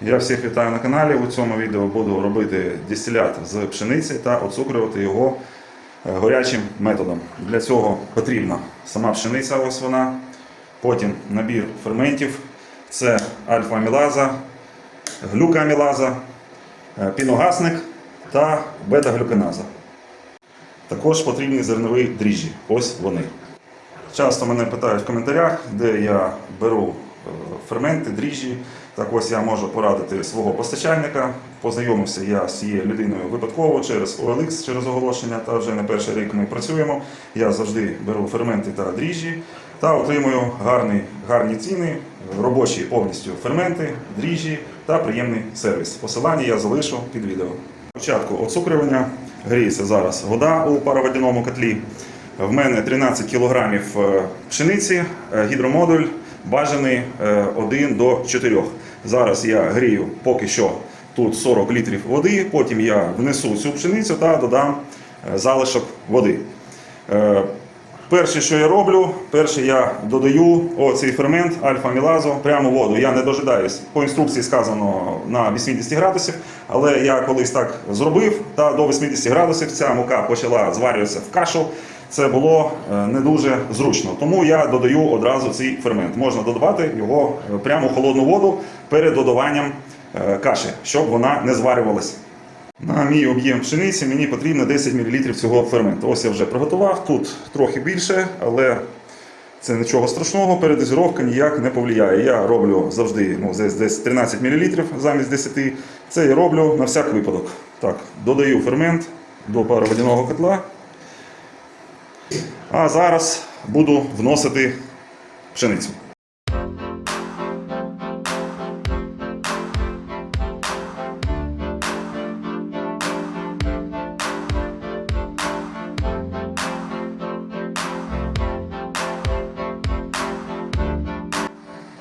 Я всіх вітаю на каналі. У цьому відео буду робити дистилят з пшениці та оцукрювати його е, горячим методом. Для цього потрібна сама пшениця, ось вона. Потім набір ферментів. Це альфа-амілаза, глюкоамілаза, е, піногасник та бета-глюконаза. Також потрібні зернові дріжджі. Ось вони. Часто мене питають в коментарях, де я беру е, ферменти, дріжджі. Так ось я можу порадити свого постачальника. Познайомився я з цією людиною випадково через OLX, через оголошення, та вже не перший рік ми працюємо. Я завжди беру ферменти та дріжджі та отримую гарні, гарні ціни, робочі повністю ферменти, дріжджі та приємний сервіс. Посилання я залишу під відео. Спочатку оцукрювання. Гріється зараз вода у пароводяному котлі. В мене 13 кг пшениці, е, гідромодуль бажаний е, 1 до 4. Зараз я грію поки що тут 40 літрів води, потім я внесу цю пшеницю та додам е, залишок води. Е, Перше, що я роблю, перше я додаю оцей фермент альфа-мілазу прямо в воду. Я не дожидаюсь. По інструкції сказано на 80 градусів, але я колись так зробив, та до 80 градусів ця мука почала зварюватися в кашу. Це було е, не дуже зручно. Тому я додаю одразу цей фермент. Можна додавати його е, прямо в холодну воду перед додаванням е, каші, щоб вона не зварювалася. На мій об'єм пшениці мені потрібно 10 мл цього ферменту. Ось я вже приготував. Тут трохи більше, але це нічого страшного, передозіровка ніяк не повлияє. Я роблю завжди ну, десь, десь 13 мл замість 10. Це я роблю на всяк випадок. Так, додаю фермент до пароводяного котла. А зараз буду вносити пшеницю.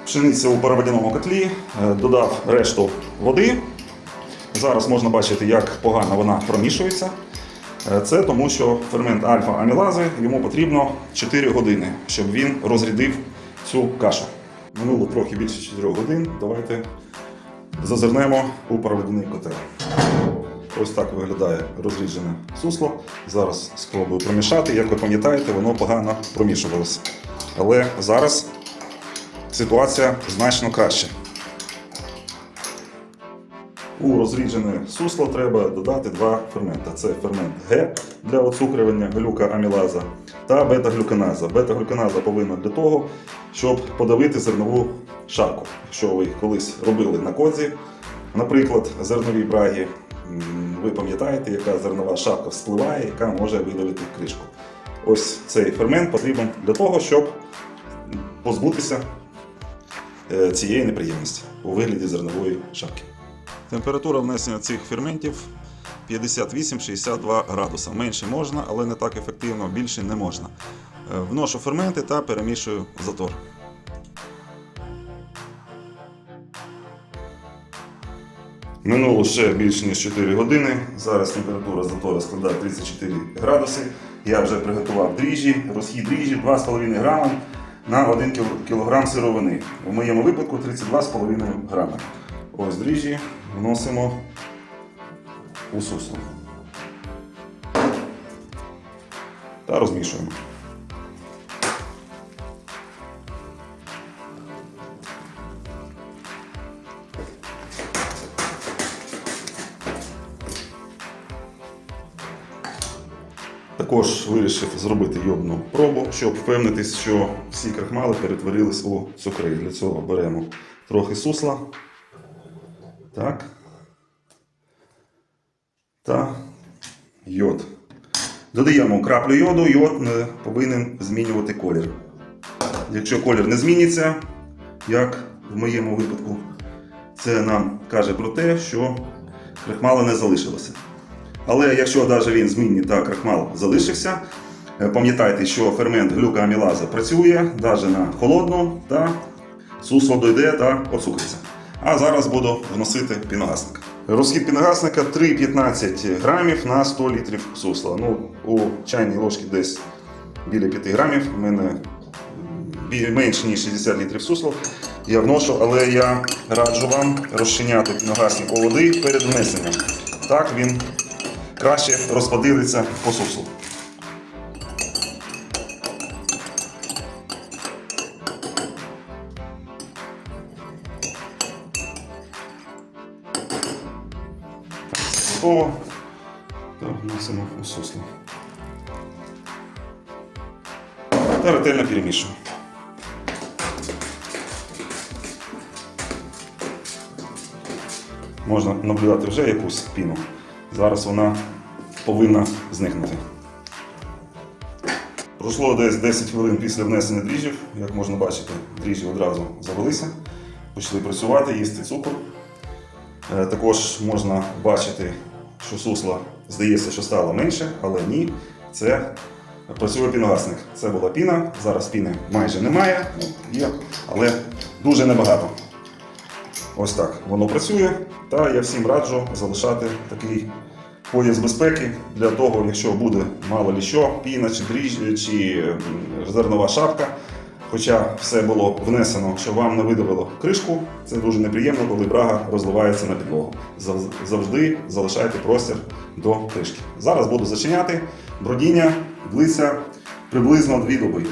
Пшениця у пароводяному котлі, е, додав решту води. Зараз можна бачити, як погано вона промішується. Е, Це тому, що фермент альфа-амілази йому потрібно 4 години, щоб він розрядив цю кашу. Минуло трохи більше 4 годин. Давайте зазирнемо у пароводяний котел. Ось так виглядає розріджене сусло. Зараз спробую промішати. Як ви пам'ятаєте, воно погано промішувалося. Але зараз ситуація значно краще. У розріджене сусло треба додати два ферменти. Це фермент Г для оцукрювання глюкоамілаза та бета-глюконаза. Бета-глюконаза повинна для того, щоб подавити зернову шарку. Якщо ви колись робили на кодзі, наприклад, зернові браги, ви пам'ятаєте, яка зернова шапка вспливає, яка може видавити кришку. Ось цей фермент потрібен для того, щоб позбутися е, цієї неприємності у вигляді зернової шапки. Температура внесення цих ферментів 58-62 градуса. Менше можна, але не так ефективно, більше не можна. Е, Вношу ферменти та перемішую затор. Минуло ще більше ніж 4 години. Зараз температура затора складає 34 градуси. Я вже приготував дріжджі, розхід дріжджі 2,5 грама на 1 кг сировини. У моєму випадку 32,5 грама. Ось дріжджі вносимо у сусло. Та розмішуємо. Також вирішив зробити йодну пробу, щоб впевнитись, що всі крахмали перетворились у цукри. Для цього беремо трохи сусла. Так. Та йод. Додаємо краплю йоду, йод не повинен змінювати колір. Якщо колір не зміниться, як в моєму випадку, це нам каже про те, що крахмала не залишилося. Але якщо навіть він змінний та крахмал залишився, е, пам'ятайте, що фермент глюкоамілаза працює навіть на холодну та сусло дойде та оцукриться. А зараз буду вносити піногасник. Розхід піногасника 3,15 грамів на 100 літрів сусла. Ну, у чайній ложці десь біля 5 грамів. У мене м, бі- менш ніж 60 літрів сусла я вношу, але я раджу вам розчиняти піногасник у води перед внесенням. Так він краще розподілиться по суслу. Готово. Та вносимо у сусло. Та ретельно перемішуємо. Можна наблюдати вже якусь піну. Зараз вона повинна зникнути. Пройшло десь 10 хвилин після внесення дріжджів. Як можна бачити, дріжджі одразу завелися, почали працювати, їсти цукор. Е, Також можна бачити, що сусла здається, що стало менше, але ні, це працює піногасник. Це була піна, зараз піни майже немає, є, але дуже небагато. Ось так воно працює. Та я всім раджу залишати такий пояс безпеки для того, якщо буде мало лі що, піна чи дріж, чи зернова шапка. Хоча все було внесено, що вам не видавило кришку, це дуже неприємно, коли брага розливається на підлогу. Завжди залишайте простір до кришки. Зараз буду зачиняти. Бродіння длиться приблизно дві доби.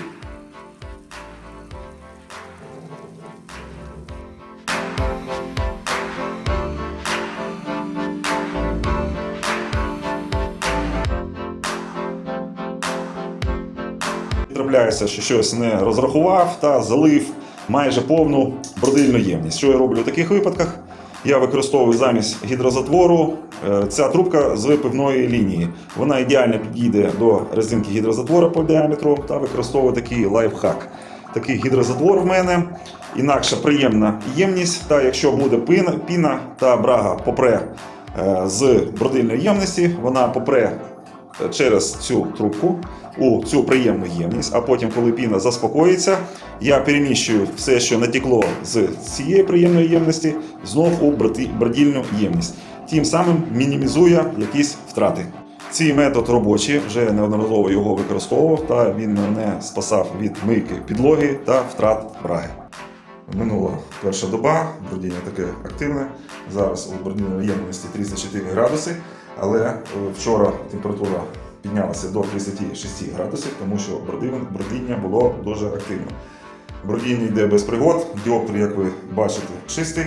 Трапляється, що щось не розрахував та залив майже повну бродильну ємність. Що я роблю в таких випадках? Я використовую замість гідрозатвору е, ця трубка з випивної лінії. Вона ідеально підійде до резинки гідрозатвора по діаметру та використовую такий лайфхак. Такий гідрозатвор в мене, інакша приємна ємність. Та якщо буде піна, піна та брага попре е, з бродильної ємності, вона попре через цю трубку у цю приємну ємність, а потім, коли піна заспокоїться, я переміщую все, що натекло з цієї приємної ємності, знов у бродільну ємність. Тим самим мінімізує якісь втрати. Цей метод робочий, вже неодноразово його використовував, та він мене спасав від мийки підлоги та втрат браги. Минула перша доба, бродіння таке активне. Зараз у бродільної ємності 34 градуси, але е, вчора температура піднялася до 36 градусів, тому що бродіння- було дуже активне. Бродіння йде без пригод, діоптр, як ви бачите, чистий.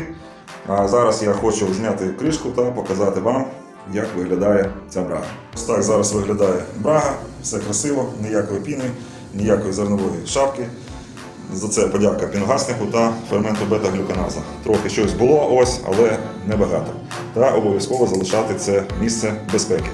А зараз я хочу зняти кришку та показати вам, як виглядає ця брага. Ось так зараз виглядає брага, все красиво, ніякої піни, ніякої зернової шапки. За це подяка пінгаснику та ферменту бета-глюканаза. Трохи щось було ось, але небагато. Та обов'язково залишати це місце безпеки.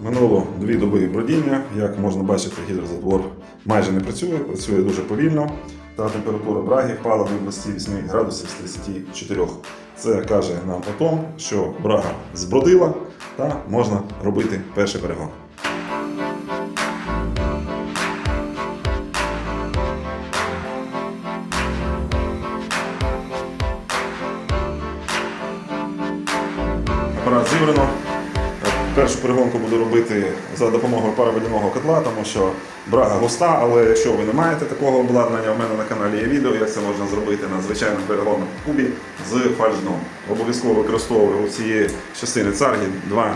Минуло дві доби бродіння. Як можна бачити, гідрозатвор майже не працює, працює дуже повільно. Та температура браги впала до 28 градусів з 34. Це каже нам о тому, що брага збродила та можна робити перший перегон. Першу перегонку буду робити за допомогою пароводяного котла, тому що брага густа, але якщо ви не маєте такого обладнання, у мене на каналі є відео, як це можна зробити на звичайному перегонному кубі з фальшдом. Обов'язково використовую у цієї частини царги два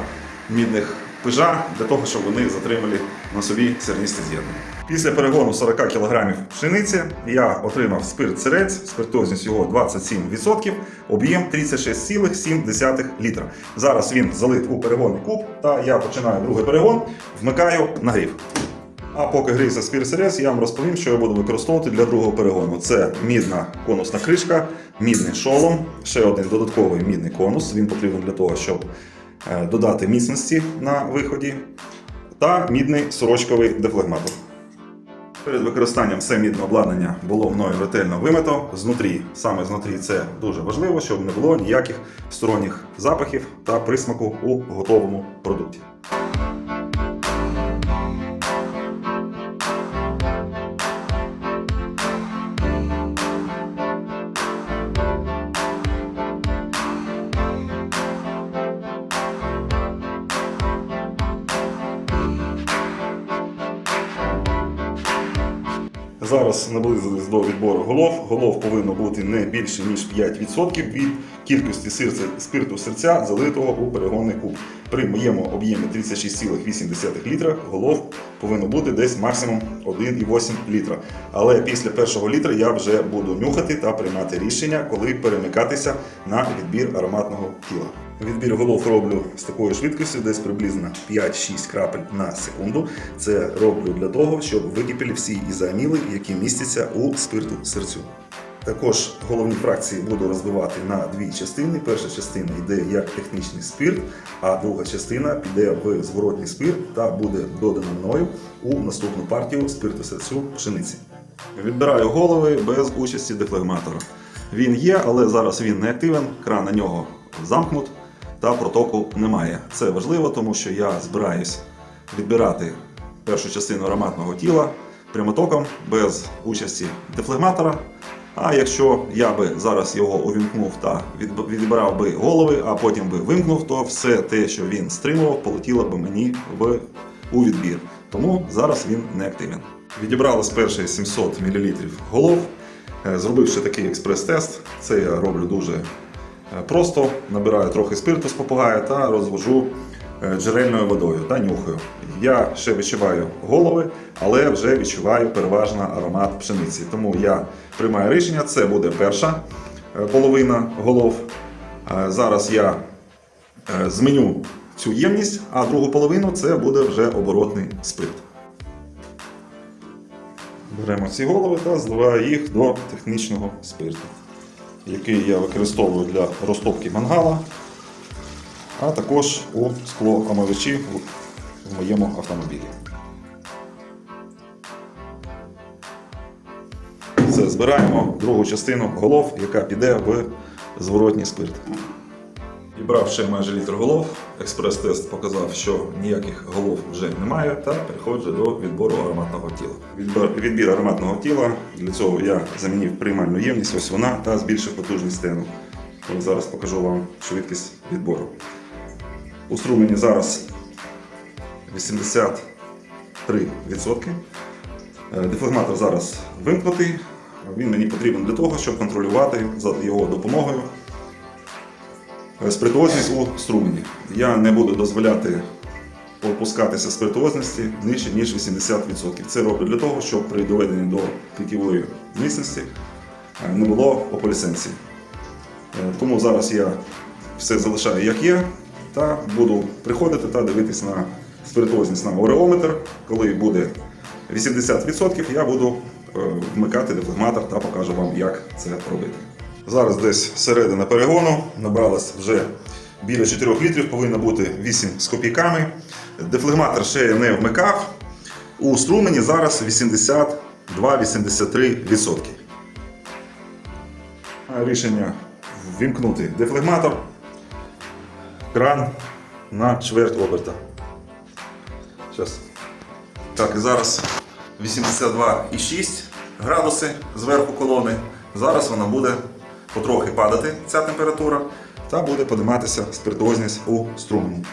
мідних пижа для того, щоб вони затримали на собі серністі з'єднання. Після перегону 40 кг пшениці я отримав спирт сирець, спиртозність його 27%, об'єм 36,7 літра. Зараз він залит у перегонний куб, та я починаю другий перегон, вмикаю нагрів. А поки гріється спір сирець, я вам розповім, що я буду використовувати для другого перегону. Це мідна конусна кришка, мідний шолом, ще один додатковий мідний конус. Він потрібен для того, щоб е, додати міцності на виході, та мідний сорочковий дефлегматор. Перед використанням все мідне обладнання було мною ретельно вимито. Знутрі, саме знутрі це дуже важливо, щоб не було ніяких сторонніх запахів та присмаку у готовому продукті. Зараз наблизились до відбору голов. Голов повинно бути не більше ніж 5% від кількості сирця, спирту серця, залитого у перегонний куб. При моєму об'ємі 36,8 літра голов повинно бути десь максимум 1,8 літра. Але після першого літра я вже буду нюхати та приймати рішення, коли перемикатися на відбір ароматного тіла. Відбір голов роблю з такою швидкістю, десь приблизно 5-6 крапель на секунду. Це роблю для того, щоб википіли всі ізоаміли, які містяться у спирту серцю. Також головні фракції буду розбивати на дві частини. Перша частина йде як технічний спирт, а друга частина піде в зворотній спирт та буде додана мною у наступну партію спирту серцю пшениці. Відбираю голови без участі дефлегматора. Він є, але зараз він не активен, кран на нього замкнут та протоку немає. Це важливо, тому що я збираюсь відбирати першу частину ароматного тіла прямотоком без участі дефлегматора. А якщо я би зараз його увімкнув та відбирав би голови, а потім би вимкнув, то все те, що він стримував, полетіло би мені в, у відбір. Тому зараз він не активен. Відібрали з першої 700 мл голов, Е, зробивши такий експрес-тест. Це я роблю дуже просто. Набираю трохи спирту з попугая та розвожу е, джерельною водою та нюхаю. Я ще відчуваю голови, але вже відчуваю переважно аромат пшениці. Тому я приймаю рішення, це буде перша е, половина голов. Е, Зараз я е, зменю цю ємність, а другу половину це буде вже оборотний спирт. Беремо ці голови та зливаю їх до технічного спирту, який я використовую для розтопки мангала, а також у склоомивачі в в моєму автомобілі. Все, збираємо другу частину голов, яка піде в зворотній спирт. Відбрав ще майже літр голов. Експрес-тест показав, що ніяких голов вже немає, та переходжу до відбору ароматного тіла. Відбір, відбір ароматного тіла. Для цього я замінив приймальну ємність, ось вона, та збільшив потужність стену. Ось зараз покажу вам швидкість відбору. У струмені зараз 83%. Е, Дефлегматор зараз вимкнутий. Він мені потрібен для того, щоб контролювати за його допомогою спиртуозність у струмені. Я не буду дозволяти опускатися спиртуозності нижче, ніж 80%. Це роблю для того, щоб при доведенні до піківої міцності е, не було ополісенції. Е, Тому зараз я все залишаю як є, та буду приходити та дивитись на спиртуозність на ореометр. Коли буде 80%, я буду е, вмикати дефлегматор та покажу вам, як це робити. Зараз десь середина перегону набралось вже біля 4 літрів, повинно бути 8 з копійками. Дефлегматор ще я не вмикав. У струмені зараз 82-83%. Рішення ввімкнути дефлегматор, кран на чверть оберта. Щас. Так, і зараз 82,6 градуси зверху колони. Зараз вона буде потрохи падати, ця температура, та буде подиматися спиртуозність у струмені.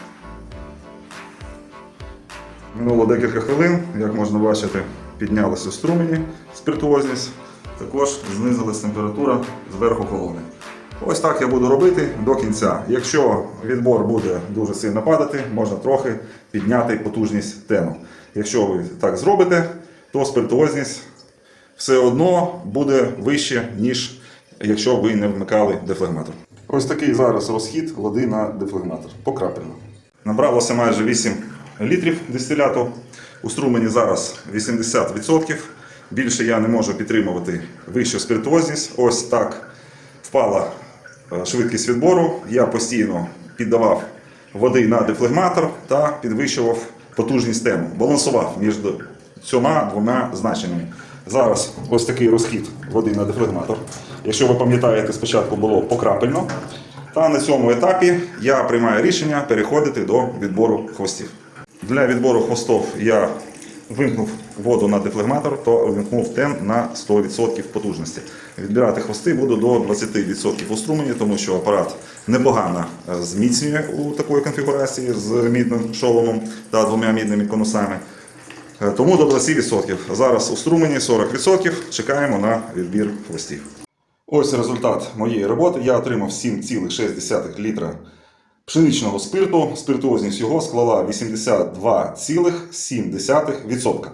Минуло декілька хвилин, як можна бачити, піднялася струмені спиртуозність, також знизилась температура зверху колони. Ось так я буду робити до кінця. Якщо відбор буде дуже сильно падати, можна трохи підняти потужність тену. Якщо ви так зробите, то спиртуозність все одно буде вище, ніж якщо ви не вмикали дефлегматор. Ось такий зараз розхід води на дефлегматор. Покрапельно. Набралося майже 8 літрів дистиляту. У струмені зараз 80%. Більше я не можу підтримувати вищу спиртуозність. Ось так впала е, швидкість відбору. Я постійно піддавав води на дефлегматор та підвищував потужність тему. Балансував між цьома двома значеннями. Зараз ось такий розхід води на дефлегматор. Якщо ви пам'ятаєте, спочатку було покрапельно. Та на цьому етапі я приймаю рішення переходити до відбору хвостів. Для відбору хвостів я вимкнув воду на дефлегматор, то вимкнув тен на 100% потужності. Відбирати хвости буду до 20% у струмені, тому що апарат непогано е, зміцнює у такої конфігурації з мідним шоломом та двома мідними конусами. Е, Тому до 20%. Зараз у струмені 40%. Чекаємо на відбір хвостів. Ось результат моєї роботи. Я отримав 7,6 літра пшеничного спирту. Спиртуозність його склала 82,7%.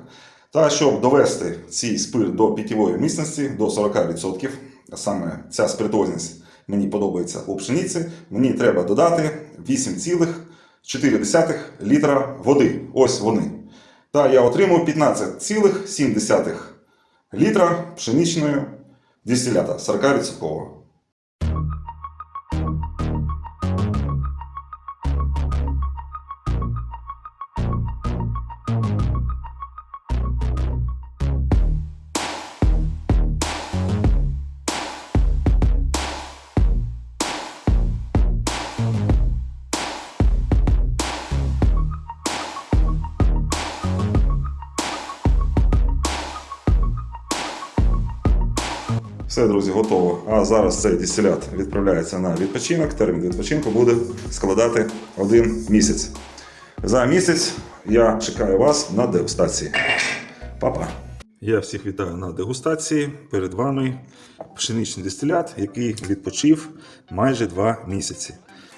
Та щоб довести цей спирт до питьової міцності до 40%, саме ця спиртуозність мені подобається у пшениці, мені треба додати 8,4 літра води. Ось вони. Та я отримав 15,7 літра пшеничної дистилята 40%. Все, друзі, готово. А зараз цей дистилят відправляється на відпочинок. Термін відпочинку буде складати один місяць. За місяць я чекаю вас на дегустації. Па-па! Я всіх вітаю на дегустації. Перед вами пшеничний дистилят, який відпочив майже два місяці.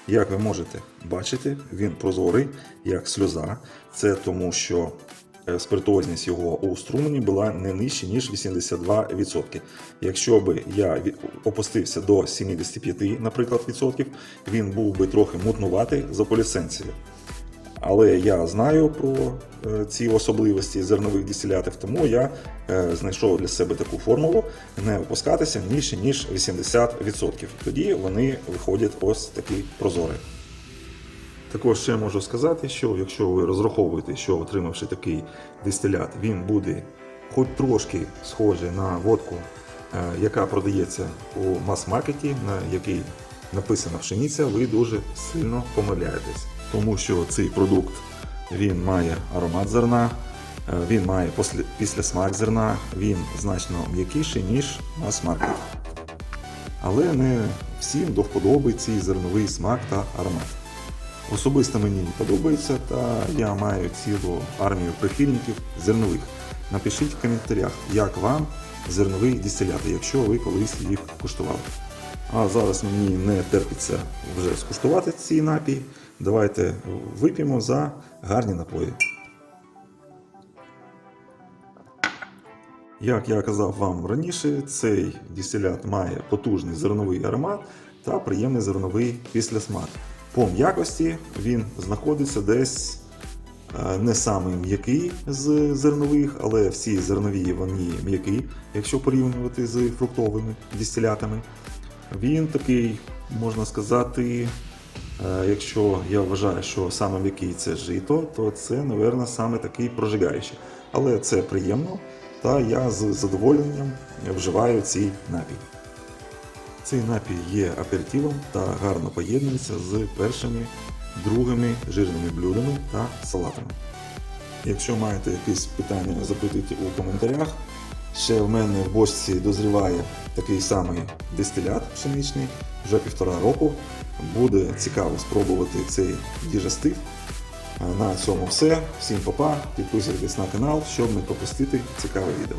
Як ви можете бачити, він прозорий, як сльоза. Це тому, що спиртуозність його у струмені була не нижче, ніж 82%. Якщо би я опустився до 75, наприклад, відсотків, він був би трохи мутнуватий за полісенцією. Але я знаю про е, ці особливості зернових дистилятів, тому я е, знайшов для себе таку формулу не опускатися нижче, ніж 80%. Тоді вони виходять ось такі прозорі. Також ще можу сказати, що якщо ви розраховуєте, що отримавши такий дистилят, він буде хоч трошки схожий на водку, е, яка продається у мас-маркеті, на якій написана пшениця, ви дуже сильно помиляєтесь. Тому що цей продукт він має аромат зерна, е, він має послі- післясмак зерна, він значно м'якіший, ніж мас-маркет. Але не всім до вподоби цей зерновий смак та аромат. Особисто мені подобається, та я маю цілу армію прихильників зернових. Напишіть в коментарях, як вам зерновий дистилят, якщо ви колись їх куштували. А зараз мені не терпиться вже скуштувати цей напій. Давайте вип'ємо за гарні напої. Як я казав вам раніше, цей дистилят має потужний зерновий аромат та приємний зерновий післясмак. По м'якості він знаходиться десь е, не самий м'який з зернових, але всі зернові вони м'які, якщо порівнювати з фруктовими дистилятами. Він такий, можна сказати, е, якщо я вважаю, що саме м'який це жито, то це, напевно, саме такий прожигаючий. Але це приємно, та я з задоволенням вживаю цей напій. Цей напій є аперитивом та гарно поєднується з першими, другими жирними блюдами та салатами. Якщо маєте якісь питання, запитуйте у коментарях. Ще в мене в бочці дозріває такий самий дистилят пшеничний вже півтора року. Буде цікаво спробувати цей діжестив. На цьому все. Всім па-па, підписуйтесь на канал, щоб не пропустити цікаве відео.